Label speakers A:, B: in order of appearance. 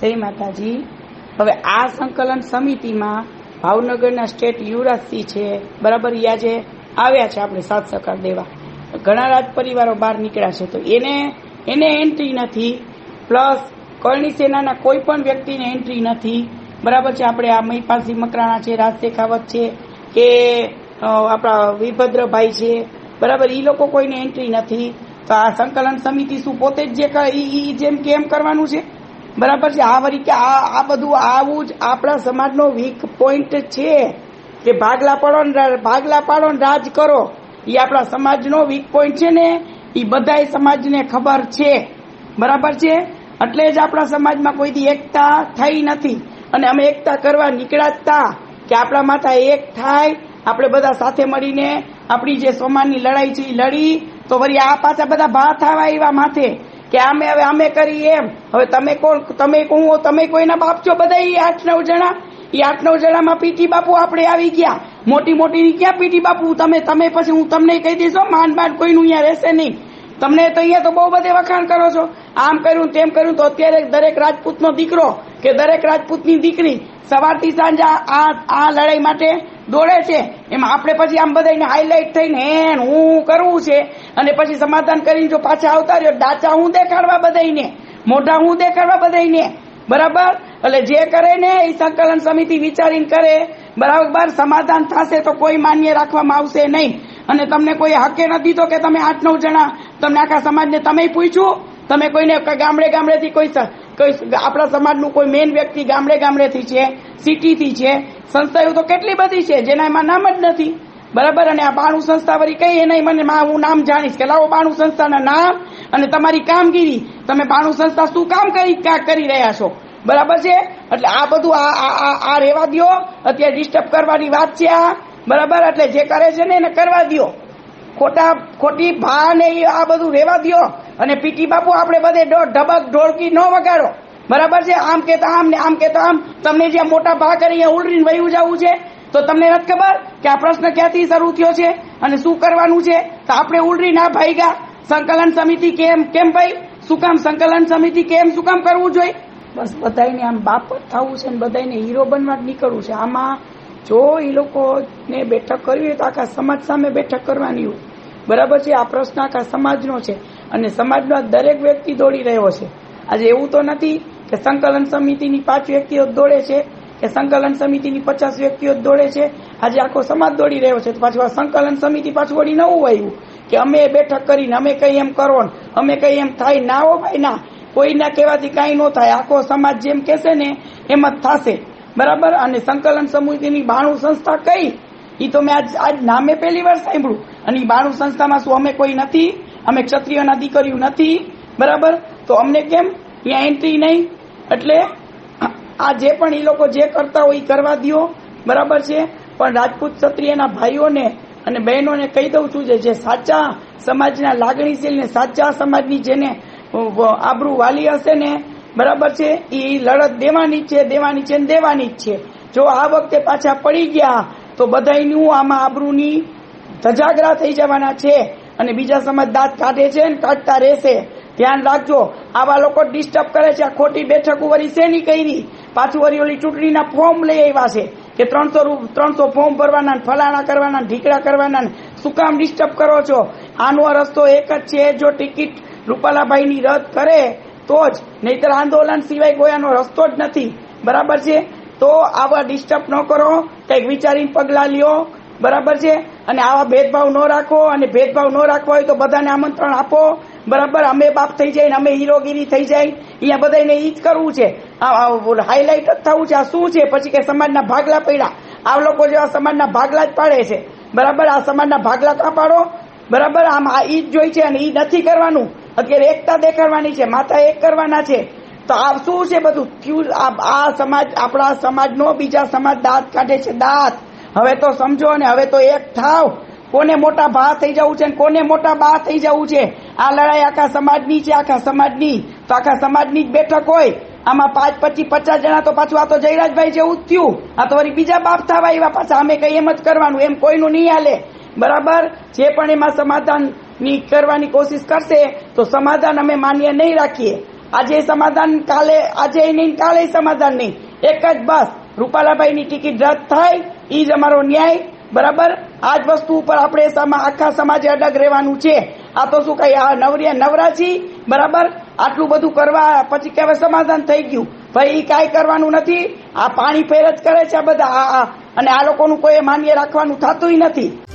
A: જય માતાજી. હવે આ સંકલન સમિતિમાં ભાવનગરના સ્ટેટ યુવરાજસિંહ છે. બરાબર યાજે આવ્યા છે આપણે સાથ સહકાર દેવા. ઘણા રાજ પરિવારો બહાર નીકળ્યા છે. તો એને એને એન્ટ્રી નથી. પ્લસ કરણી સેનાના કોઈ પણ વ્યક્તિને એન્ટ્રી નથી. બરાબર છે, આપણે આ મહિપાલસિંહ મકરાણા છે, રાજ શેખાવત છે, કે આપણા વિભદ્રભાઈ છે. બરાબર એ લોકો કોઈને એન્ટ્રી નથી. તો આ સંકલન સમિતિ શું પોતે જ જે જેમ કે એમ કરવાનું છે? બરાબર છે? આ વરી કે આ આ બધું આવું જ આપણા સમાજનો વીક પોઈન્ટ છે કે ભાગલા પાડો ભાગલા પાડો રાજ કરો. એ આપણા સમાજનો વીક પોઈન્ટ છે ને? એ બધાય સમાજને ખબર છે. બરાબર છે? એટલે જ આપણા સમાજમાં કોઈથી એકતા થઈ નથી. અને અમે એકતા કરવા નીકળ્યા કે આપણા માથા એક થાય, આપણે બધા સાથે મળીને આપણી જે સોમાનની લડાઈ છે એ લડી, તો વળી આ પાછા બધા ભા થવા એવા માથે. કે અમે હવે અમે કરી એમ. હવે તમે કોણ, તમે કહું તમે કોઈના બાપ છો? બધા એ આઠ નવ જણા. એ આઠ નવ જણામાં પીટી બાપુ આપણે આવી ગયા. મોટી મોટી ક્યાં પીટી બાપુ? તમે તમે પછી હું તમને કહી દઈશ માંડ માંડ કોઈનું અહીંયા રહેશે નહીં. તમને તો અહીંયા તો બહુ બધે વખાણ કરો છો. આમ કર્યું તેમ કર્યું તો અત્યારે દરેક રાજપૂતનો દીકરો કે દરેક રાજપૂતની દીકરી સવારથી સાંજ આ આ- લડાઈ માટે દોડે છે. એમાં આપણે પછી આમ બધાને હાઇલાઇટ થઈને હેન, હું કરવું છે? અને પછી સમાધાન કરીને જો પાછા આવતા રહ્યો, દાચા હું દેખાડવા બધાને મોઢા હું દેખાડવા બધાને બરાબર? એટલે જે કરે ને એ સંકલન સમિતિ વિચારીને કરે. બરાબર? સમાધાન થશે તો કોઈ માન્ય રાખવામાં આવશે નહીં. અને તમને કોઈ હકે નથી દીધો કે તમે આઠ નવ જણા, તમને આખા સમાજને તમે પૂછ્યું? તમે કોઈને ગામડે ગામડેથી કોઈ આપણા સમાજનું કોઈ મેન વ્યક્તિ ગામડે ગામડેથી છે સિટીથી છે, સંસ્થાઓ તો કેટલી બધી છે, જેના એમાં નામ જ નથી. બરાબર? અને આ બાણું સંસ્થા વળી કઈ એને મને હું નામ જાણીશ. કે લાવો બાણું સંસ્થાના નામ અને તમારી કામગીરી. તમે બાણું સંસ્થા શું કામ કરી કરી રહ્યા છો? બરાબર છે? એટલે આ બધું આ આ- રહેવા દ્યો. અત્યારે ડિસ્ટર્બ કરવાની વાત છે આ. બરાબર? એટલે જે કરે છે ને એને કરવા દ્યો. ખોટા, ખોટી ભા ને આ બધું રહેવા દો અને પીટી બાપુ, આપણે બધે ઢબક, ઢોળકી ન વગાડો. બરાબર છે? આમ કેતા આમ ને આમ કેતા આમ. તમને જ્યાં મોટા ભા કરી ઉલરીને વયું જવું છે, તો તમને નથી ખબર કે આ પ્રશ્ન ક્યાંથી શરૂ થયો છે અને શું કરવાનું છે? તો આપણે ઉલરી ના ભાઈગા. સંકલન સમિતિ કેમ કેમ ભાઈ? શું કામ સંકલન સમિતિ કેમ, શું કામ કરવું જોઈએ? બસ બધાને આમ બાપ થવું છે ને બધાને હીરો બનવા જ નીકળવું છે. આમાં જો એ લોકોને બેઠક કરવી હોય તો આખા સમાજ સામે બેઠક કરવાની હોય. બરાબર છે? આ પ્રશ્ન આખા સમાજનો છે. અને સમાજનો દરેક વ્યક્તિ દોડી રહ્યો છે. આજે એવું તો નથી કે સંકલન સમિતિની પાંચ વ્યક્તિઓ દોડે છે, કે સંકલન સમિતિની પચાસ વ્યક્તિઓ દોડે છે. આજે આખો સમાજ દોડી રહ્યો છે. તો પાછું સંકલન સમિતિ પાછું વળી નવું આવ્યું કે અમે બેઠક કરીને અમે કઈ એમ કરો ને, અમે કઈ એમ થાય ના હો ભાઈ, ના. કોઈના કહેવાથી કાંઈ ન થાય. આખો સમાજ જેમ કહેશે ને એમ જ થશે. બરાબર? અને સંકલન સમિતિની બાણું સંસ્થા કઈ? એ તો મેં આજ આજ નામે પહેલી વાર સાંભળ્યું. અને બાણુ સંસ્થામાં શું, અમે કોઈ નથી, અમે ક્ષત્રિયના દીકરીઓ નથી, બરાબર? તો અમને કેમ? અહીંયા એન્ટ્રી નહીં. એટલે આ જે પણ એ લોકો જે કરતા હોય એ કરવા દ્યો, બરાબર છે? પણ રાજપૂત ક્ષત્રિયના ભાઈઓને અને બહેનોને કહી દઉં છું જે સાચા સમાજના લાગણીશીલ ને સાચા સમાજની જેને આબરૂ વાલી હશે ને, બરાબર છે? એ લડત દેવાની છે દેવાની છે ને દેવાની જ છે. જો આ વખતે પાછા પડી ગયા, તો બધાયનું આમાં આબરૂની ધજાગરા થઈ જવાના છે અને બીજા સમાજ દાંત કાઢે છે ને કાઢતા રહેશે. ધ્યાન રાખજો, આવા લોકો ડિસ્ટર્બ કરે છે. આ ખોટી બેઠક વળી શેની કરી? પાછું વળી ઓલી ચૂંટણીના ફોર્મ લઈ આવ્યા છે કે ત્રણસો ત્રણસો ફોર્મ ભરવાના ફલાણા કરવાના ઢીકડા કરવાના શું કામ ડિસ્ટર્બ કરો છો? આનો રસ્તો એક જ છે, જો ટિકિટ રૂપાલાભાઈની રદ કરે, તો જ. નહીતર આંદોલન સિવાય કોઈ આનો રસ્તો જ નથી. બરાબર છે? તો આવા ડિસ્ટર્બ ન કરો. કંઈક વિચારીને પગલાં લ્યો. બરાબર છે? અને આવા ભેદભાવ ન રાખો અને ભેદભાવ ન રાખવા હોય તો બધાને આમંત્રણ આપો. બરાબર? અમે બાપ થઈ જાય ને અમે હીરોગીરી થઈ જાય અહીંયા બધાને એ જ કરવું છે. હાઇલાઇટ જ થવું છે. આ શું છે? પછી કે સમાજના ભાગલા પડ્યા. આ લોકો જેવા સમાજના ભાગલા જ પાડે છે. બરાબર? આ સમાજના ભાગલા કાં પાડો? બરાબર? આમ આ ઈ જ જોઈ છે અને એ નથી કરવાનું. અત્યારે એકતા દેખાડવાની છે. માતા એક કરવાના છે. તો આ શું છે બધું? આ સમાજ આપણા સમાજનો બીજા સમાજ દાંત કાઢે છે. દાંત. હવે તો સમજો ને, હવે તો એક થાવ. કોને મોટા ભા થઈ જવું છે કોને મોટા બા થઈ જવું છે? આ લડાઈ આખા સમાજની છે, આખા સમાજની. તો આખા સમાજની જ બેઠક હોય. આમાં પાંચ, પચીસ, પચાસ જણા તો પાછું આ તો જયરાજભાઈ જેવું જ થયું. આ તો વળી બીજા બાપ થવા એવા પાછા. અમે કઈ એમ જ કરવાનું. એમ કોઈનું નહીં હાલે. બરાબર? જે પણ એમાં સમાધાનની કરવાની કોશિશ કરશે, તો સમાધાન અમે માન્ય નહીં રાખીએ. આજે સમાધાન કાલે, આજે નહીં, કાલે સમાધાન નહીં. એક જ બસ. રૂપાલાભાઈની ટિકિટ રદ થાય એ જ અમારો ન્યાય, બરાબર? આ જ વસ્તુ ઉપર આપણે આખા સમાજે અડગ રહેવાનું છે. આ તો શું કહીએ, આ નવરિયા નવરાજી બરાબર? આટલું બધું કરવા પછી કે સમાધાન થઈ ગયું. ભાઈ એ કાંઈ કરવાનું નથી. આ પાણી ફેર જ કરે છે આ બધા. અને આ લોકોનું કોઈ માન્ય રાખવાનું થતું નથી.